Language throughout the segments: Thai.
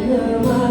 together.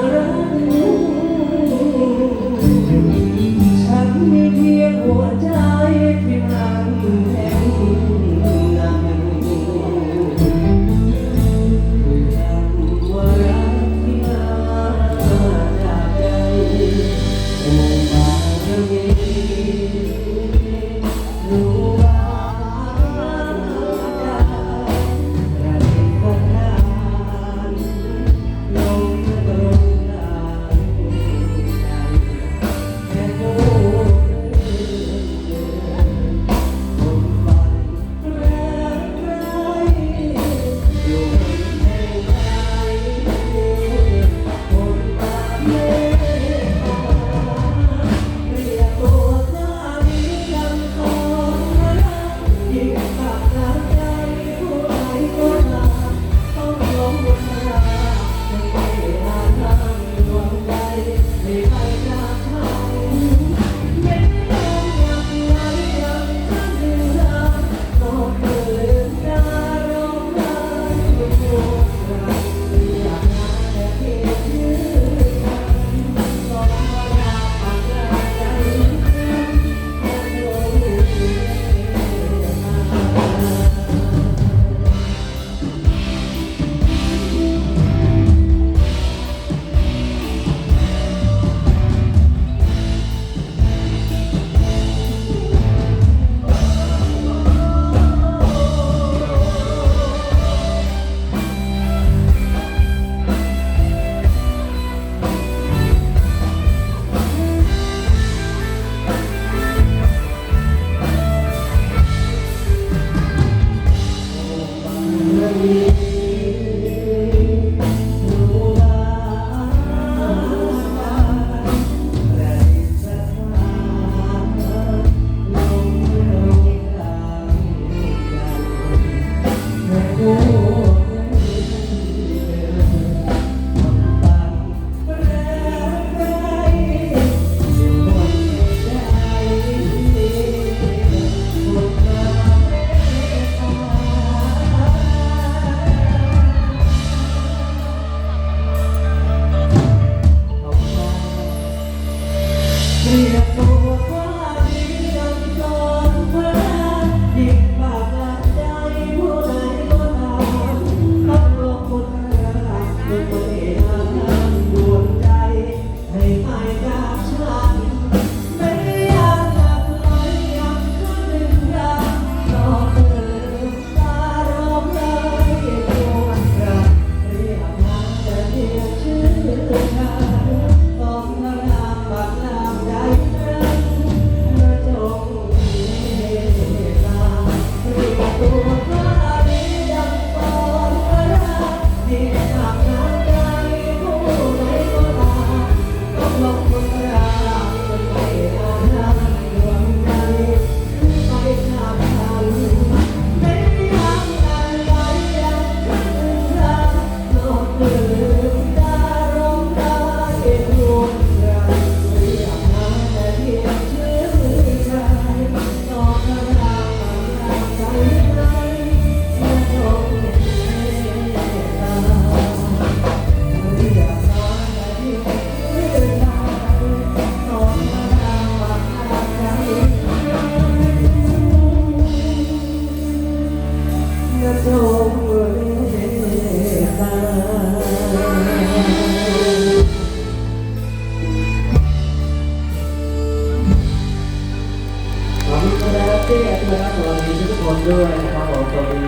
กด้วยนะสวัสดีทุกคนด้วยนะครับผมสวัสดี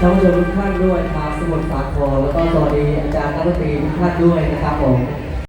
ท่านผู้ชมทุกท่านด้วยครับสมุทรสาครแล้วก็สวัสดีอาจารย์นักดนตรีทุกท่านด้วยนะครับผม